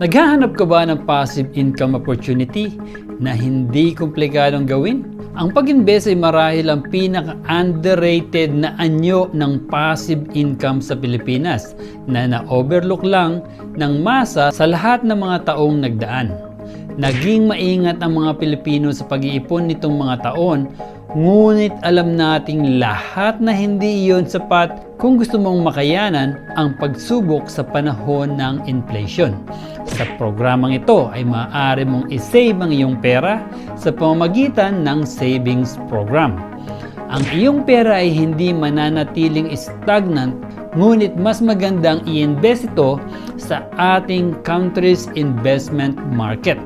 Naghahanap ka ba ng passive income opportunity na hindi komplikadong gawin? Ang pag-invest ay marahil ang pinaka-underrated na anyo ng passive income sa Pilipinas na na-overlook lang ng masa sa lahat ng mga taong nagdaan. Naging maingat ang mga Pilipino sa pag-iipon nitong mga taon, ngunit alam nating lahat na hindi iyon sapat kung gusto mong makayanan ang pagsubok sa panahon ng inflation. Sa programang ito ay maaari mong isave ang iyong pera sa pamamagitan ng savings program. Ang iyong pera ay hindi mananatiling stagnant ngunit mas magandang i-invest ito sa ating country's investment market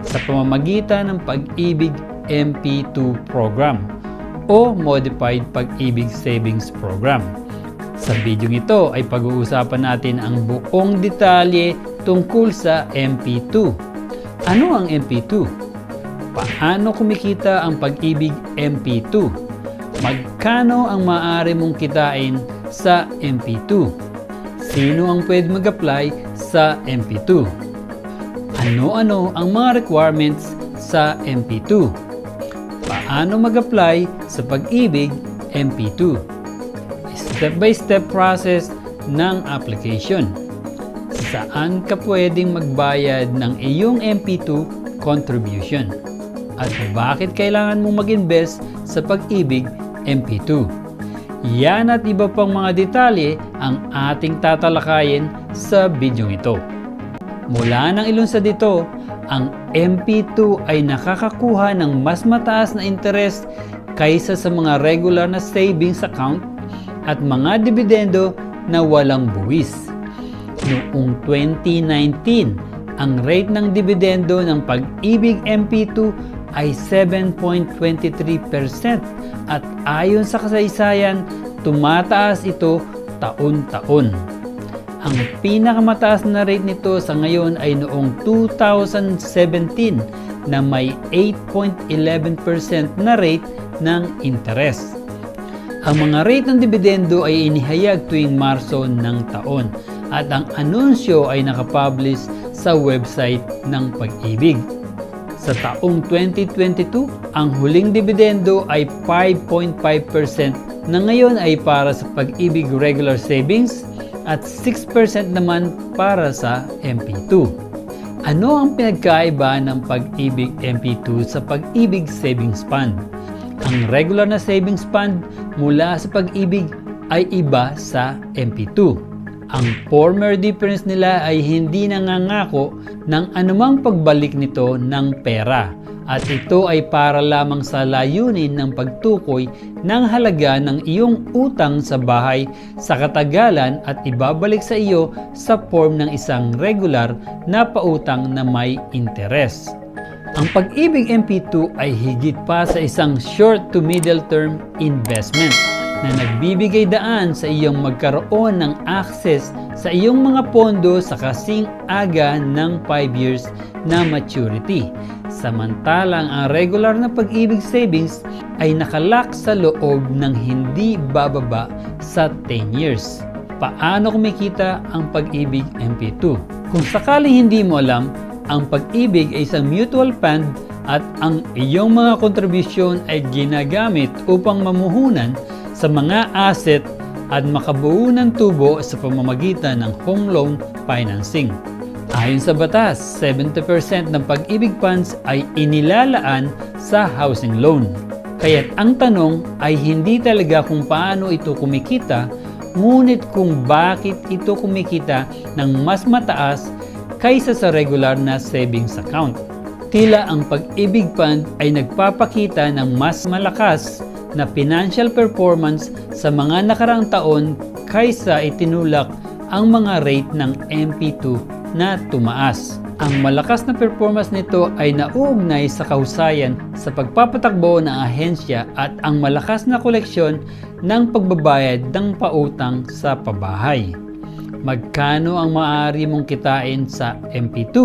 sa pamamagitan ng Pag-ibig MP2 program o Modified Pag-ibig Savings Program. Sa video ito ay pag-uusapan natin ang buong detalye tungkol sa MP2. Ano ang MP2? Paano kumikita ang Pag-ibig MP2? Magkano ang maaari mong kitain sa MP2? Sino ang pwede mag-apply sa MP2? Ano-ano ang mga requirements sa MP2? Paano mag-apply sa Pag-ibig MP2? Step-by-step process ng application. Saan ka pwedeng magbayad ng iyong MP2 contribution? At bakit kailangan mong mag-invest sa Pag-ibig MP2? Yan at iba pang mga detalye ang ating tatalakayin sa bidyong ito. Mula ng ilunsad dito, ang MP2 ay nakakakuha ng mas mataas na interest kaysa sa mga regular na savings account at mga dividendo na walang buwis. Noong 2019, ang rate ng dividendo ng pag-ibig MP2 ay 7.23% at ayon sa kasaysayan, tumataas ito taon-taon. Ang pinakamataas na rate nito sa ngayon ay noong 2017 na may 8.11% na rate ng interest. Ang mga rate ng dividendo ay inihayag tuwing Marso ng taon at ang anunsyo ay nakapublish sa website ng Pag-ibig. Sa taong 2022, ang huling dividendo ay 5.5% na ngayon ay para sa Pag-ibig Regular Savings at 6% naman para sa MP2. Ano ang pinagkaiba ng Pag-ibig MP2 sa Pag-ibig Savings Fund? Ang regular na savings fund mula sa Pag-ibig ay iba sa MP2. Ang former difference nila ay hindi nangangako ng anumang pagbalik nito ng pera at ito ay para lamang sa layunin ng pagtukoy ng halaga ng iyong utang sa bahay sa katagalan at ibabalik sa iyo sa form ng isang regular na pautang na may interes. Ang pag-ibig MP2 ay higit pa sa isang short to middle term investment na nagbibigay daan sa iyong magkaroon ng access sa iyong mga pondo sa kasing aga ng 5 years na maturity. Samantalang ang regular na pag-ibig savings ay nakalak sa loob ng hindi bababa sa 10 years. Paano kumikita ang pag-ibig MP2? Kung sakaling hindi mo alam, ang pag-ibig ay isang mutual fund at ang iyong mga kontribusyon ay ginagamit upang mamuhunan sa mga asset at makabuo ng tubo sa pamamagitan ng home loan financing. Ayon sa batas, 70% ng pag-ibig funds ay inilalaan sa housing loan. Kaya't ang tanong ay hindi talaga kung paano ito kumikita, ngunit kung bakit ito kumikita ng mas mataas kaysa sa regular na savings account. Tila ang pag-ibig fund ay nagpapakita ng mas malakas na financial performance sa mga nakarang taon kaysa itinulak ang mga rate ng MP2 na tumaas. Ang malakas na performance nito ay nauugnay sa kahusayan sa pagpapatakbo ng ahensya at ang malakas na koleksyon ng pagbabayad ng pautang sa pabahay magkano ang maaari mong kitain sa MP2.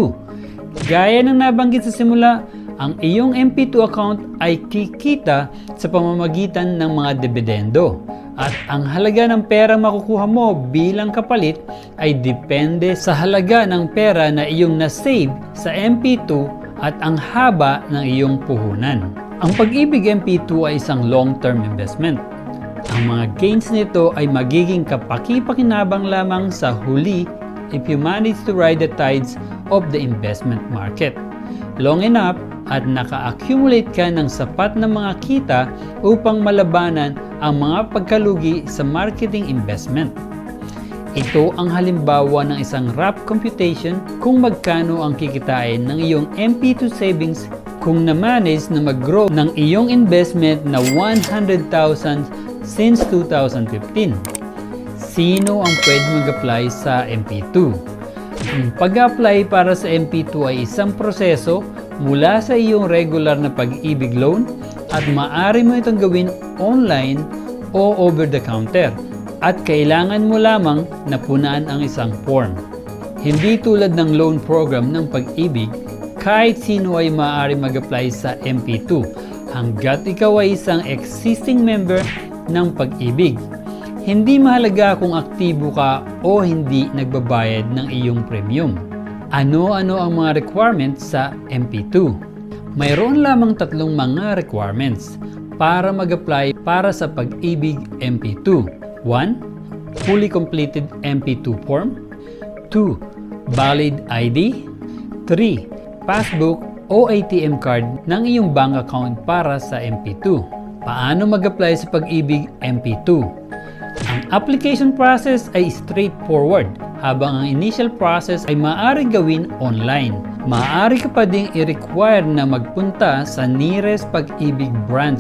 Gaya ng nabanggit sa simula, ang iyong MP2 account ay kikita sa pamamagitan ng mga dividendo. At ang halaga ng pera makukuha mo bilang kapalit ay depende sa halaga ng pera na iyong na-save sa MP2 at ang haba ng iyong puhunan. Ang pag-ibig MP2 ay isang long-term investment. Ang mga gains nito ay magiging kapaki-pakinabang lamang sa huli if you manage to ride the tides of the investment market. Long enough at naka-accumulate ka ng sapat na mga kita upang malabanan ang mga pagkalugi sa marketing investment. Ito ang halimbawa ng isang rough computation kung magkano ang kikitain ng iyong MP2 savings kung na-manage na mag-grow ng iyong investment na 100,000 since 2015. Sino ang pwede mag-apply sa MP2? Ang pag-apply para sa MP2 ay isang proseso mula sa iyong regular na pag-ibig loan at maaari mo itong gawin online o over the counter at kailangan mo lamang na punaan ang isang form. Hindi tulad ng loan program ng pag-ibig, kahit sino ay maaari mag-apply sa MP2 hanggat ikaw ay isang existing member ng pag-ibig. Hindi mahalaga kung aktibo ka o hindi nagbabayad ng iyong premium. Ano-ano ang mga requirements sa MP2? Mayroon lamang tatlong mga requirements para mag-apply para sa pag-ibig MP2. 1. Fully completed MP2 form. 2. Valid ID. 3. Passbook o ATM card ng iyong bank account para sa MP2. Paano mag-apply sa pag-ibig MP2? Ang application process ay straightforward habang ang initial process ay maaari gawin online. Maaari ka pa ding i-require na magpunta sa nearest pag-ibig branch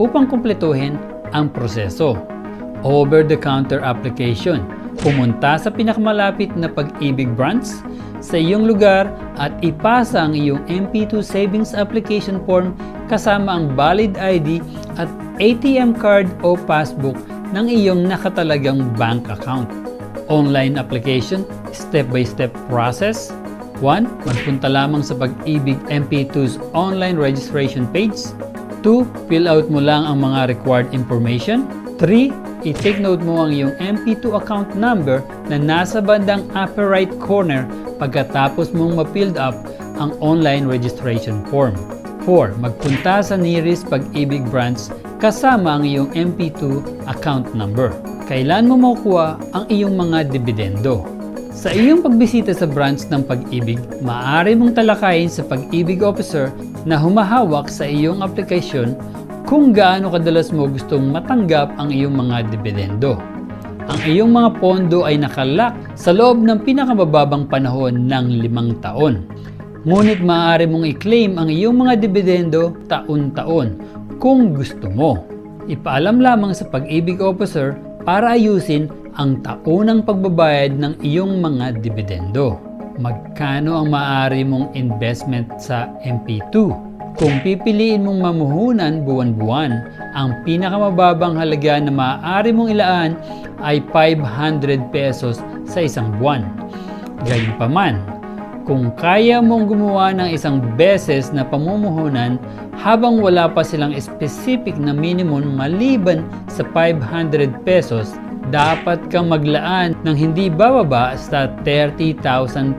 upang kumpletuhin ang proseso. Over-the-counter application. Pumunta sa pinakamalapit na pag-ibig branch sa iyong lugar at ipasa ang iyong MP2 Savings Application Form kasama ang valid ID at ATM card o passbook ng iyong nakatalagang bank account. Online application, step-by-step process. 1. Magpunta lamang sa Pag-ibig MP2's online registration page. 2. Fill out mo lang ang mga required information. 3. I-take note mo ang iyong MP2 account number na nasa bandang upper right corner pagkatapos mong ma-filled up ang online registration form. 4. Magpunta sa nearest Pag-ibig branch kasama ang iyong MP2 account number. Kailan mo makukuha ang iyong mga dividendo? Sa iyong pagbisita sa branch ng Pag-ibig, maaari mong talakayin sa Pag-ibig Officer na humahawak sa iyong aplikasyon kung gaano kadalas mo gustong matanggap ang iyong mga dividendo. Ang iyong mga pondo ay nakalak sa loob ng pinakamababang panahon ng limang taon. Ngunit maaari mong i-claim ang iyong mga dividendo taon-taon kung gusto mo. Ipaalam lamang sa pag-ibig officer para ayusin ang taunang pagbabayad ng iyong mga dividendo. Magkano ang maaari mong investment sa MP2? Kung pipiliin mong mamuhunan buwan-buwan, ang pinakamababang halaga na maaari mong ilaan ay 500 pesos sa isang buwan. Gayunpaman, kung kaya mong gumawa ng isang beses na pamumuhunan habang wala pa silang specific na minimum maliban sa 500 pesos, dapat kang maglaan ng hindi bababa sa 30,000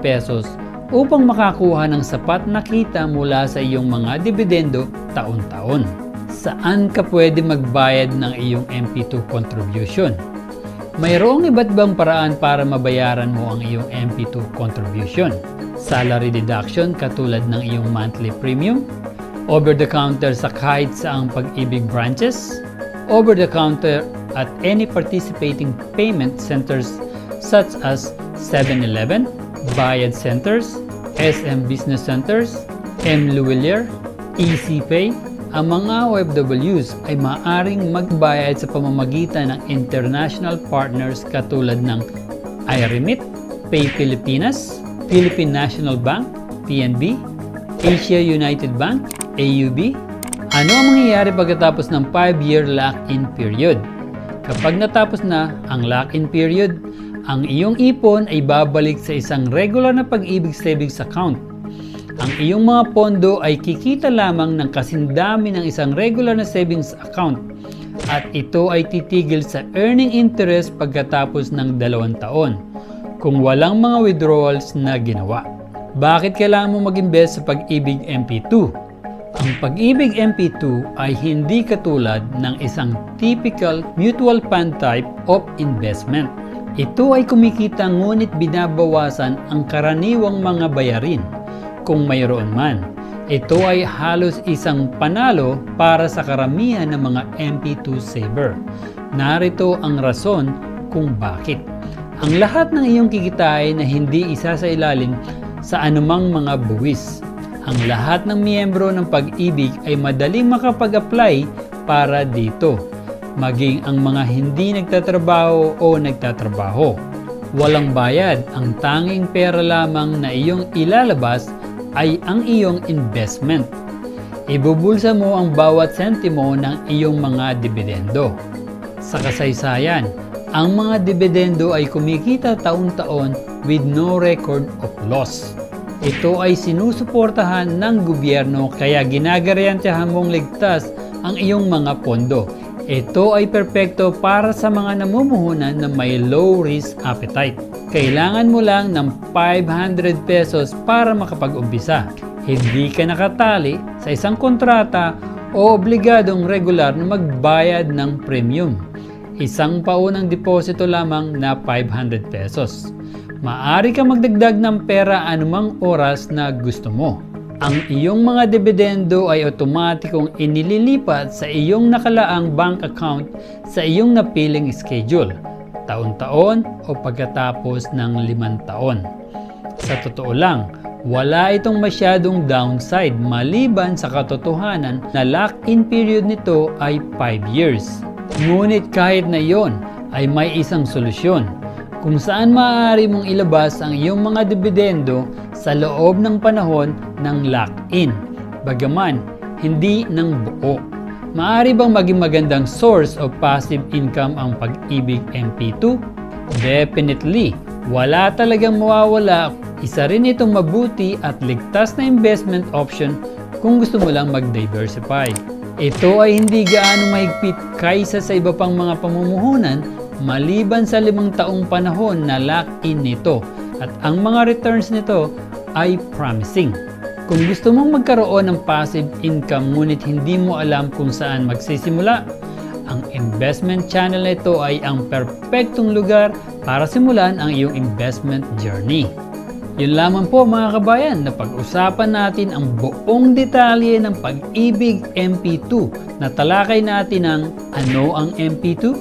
pesos upang makakuha ng sapat na kita mula sa iyong mga dividendo taon-taon. Saan ka pwede magbayad ng iyong MP2 contribution? Mayroong iba't ibang paraan para mabayaran mo ang iyong MP2 contribution. Salary deduction katulad ng iyong monthly premium, over-the-counter sa kahit saang pag-ibig branches, over-the-counter at any participating payment centers such as 7-Eleven, Bayad Centers, SM Business Centers, M. Luwilier, EasyPay, ang mga OFWs ay maaaring magbayad sa pamamagitan ng international partners katulad ng iRemit, Pay Pilipinas, Philippine National Bank, PNB, Asia United Bank, AUB. Ano ang mangyayari pagkatapos ng 5-year lock-in period? Kapag natapos na ang lock-in period, ang iyong ipon ay babalik sa isang regular na pag-ibig savings account. Ang iyong mga pondo ay kikita lamang ng kasindami ng isang regular na savings account at ito ay titigil sa earning interest pagkatapos ng dalawang taon kung walang mga withdrawals na ginawa. Bakit kailangan mo mag-invest sa Pag-ibig MP2? Ang Pag-ibig MP2 ay hindi katulad ng isang typical mutual fund type of investment. Ito ay kumikita ngunit binabawasan ang karaniwang mga bayarin kung mayroon man. Ito ay halos isang panalo para sa karamihan ng mga MP2 saver. Narito ang rason kung bakit. Ang lahat ng iyong kikitain na hindi isa sa ilalim sa anumang mga buwis. Ang lahat ng miyembro ng pag-ibig ay madaling makapag-apply para dito, maging ang mga hindi nagtatrabaho o nagtatrabaho. Walang bayad, ang tanging pera lamang na iyong ilalabas ay ang iyong investment. Ibubulsa mo ang bawat sentimo ng iyong mga dividendo. Sa kasaysayan, ang mga dividendo ay kumikita taon-taon with no record of loss. Ito ay sinusuportahan ng gobyerno kaya ginagarantyahan mong ligtas ang iyong mga pondo. Ito ay perpekto para sa mga namumuhunan na may low risk appetite. Kailangan mo lang ng 500 pesos para makapag-umpisa. Hindi ka nakatali sa isang kontrata o obligadong regular na magbayad ng premium. Isang paunang deposito lamang na 500 pesos. Maari ka magdagdag ng pera anumang oras na gusto mo. Ang iyong mga dividendo ay otomatikong inililipat sa iyong nakalaang bank account sa iyong napiling schedule, taon-taon o pagkatapos ng limang taon. Sa totoo lang, wala itong masyadong downside maliban sa katotohanan na lock-in period nito ay 5 years. Ngunit kahit na yon ay may isang solusyon kung saan maaari mong ilabas ang iyong mga dividendo sa loob ng panahon ng lock-in. Bagaman, hindi ng buo. Maaari bang maging magandang source of passive income ang pag-ibig MP2? Definitely. Wala talagang mawawala. Isa rin itong mabuti at ligtas na investment option kung gusto mo lang mag-diversify. Ito ay hindi gaano mahigpit kaysa sa iba pang mga pamumuhunan maliban sa limang taong panahon na lock-in nito at ang mga returns nito ay promising. Kung gusto mong magkaroon ng passive income ngunit hindi mo alam kung saan magsisimula, ang investment channel na ito ay ang perpektong lugar para simulan ang iyong investment journey. Yun lamang po mga kabayan na pag-usapan natin ang buong detalye ng pag-ibig MP2 na talakay natin ng ano ang MP2,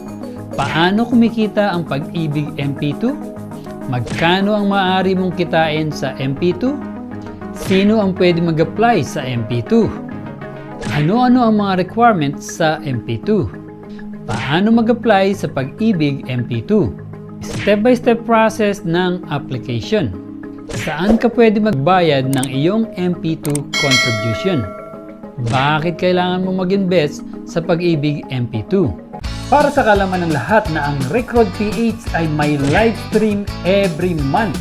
paano kumikita ang pag-ibig MP2, magkano ang maaari mong kitain sa MP2, sino ang pwede mag-apply sa MP2, ano-ano ang mga requirements sa MP2, paano mag-apply sa pag-ibig MP2, step-by-step process ng application, Saan ka pwede magbayad ng iyong MP2 contribution? Bakit kailangan mo mag-invest sa pag-ibig MP2? Para sa kalaman ng lahat na ang Recrod PH ay may live stream every month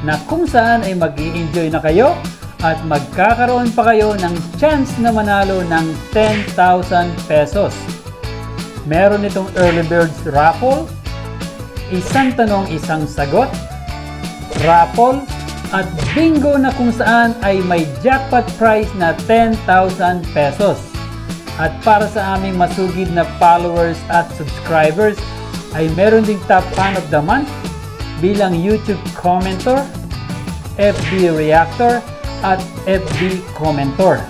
na kung saan ay mag enjoy na kayo at magkakaroon pa kayo ng chance na manalo ng 10,000 pesos. Meron itong early birds raffle, isang tanong isang sagot, raffle, at bingo na kung saan ay may jackpot prize na 10,000 pesos. At para sa aming masugid na followers at subscribers ay meron ding top fan of the month bilang YouTube commenter, FB reactor at FB commenter.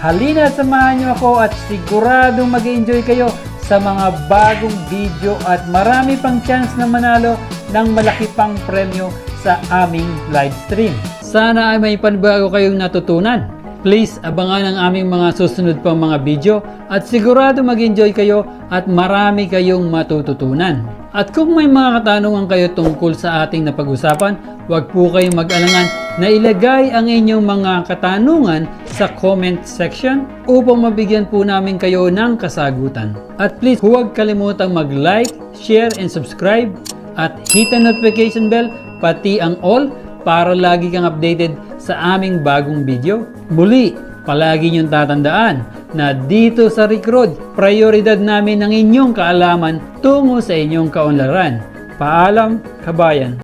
Halina samahan niyo ako at siguradong mag enjoy kayo sa mga bagong video at marami pang chance na manalo ng malaki pang premyo sa aming live stream. Sana ay may panibago kayong natutunan. Please abangan ang aming mga susunod pang mga video at sigurado mag-enjoy kayo at marami kayong matututunan. At kung may mga katanungan kayo tungkol sa ating napag-usapan, huwag po kayong mag-alangan na ilagay ang inyong mga katanungan sa comment section upang mabigyan po namin kayo ng kasagutan. At please huwag kalimutang mag-like, share, and subscribe at hit the notification bell pati ang all para lagi kang updated sa aming bagong video. Muli, palagi niyong tatandaan, na dito sa Road, prioridad namin ang inyong kaalaman tungo sa inyong kaunlaran. Paalam, kabayan!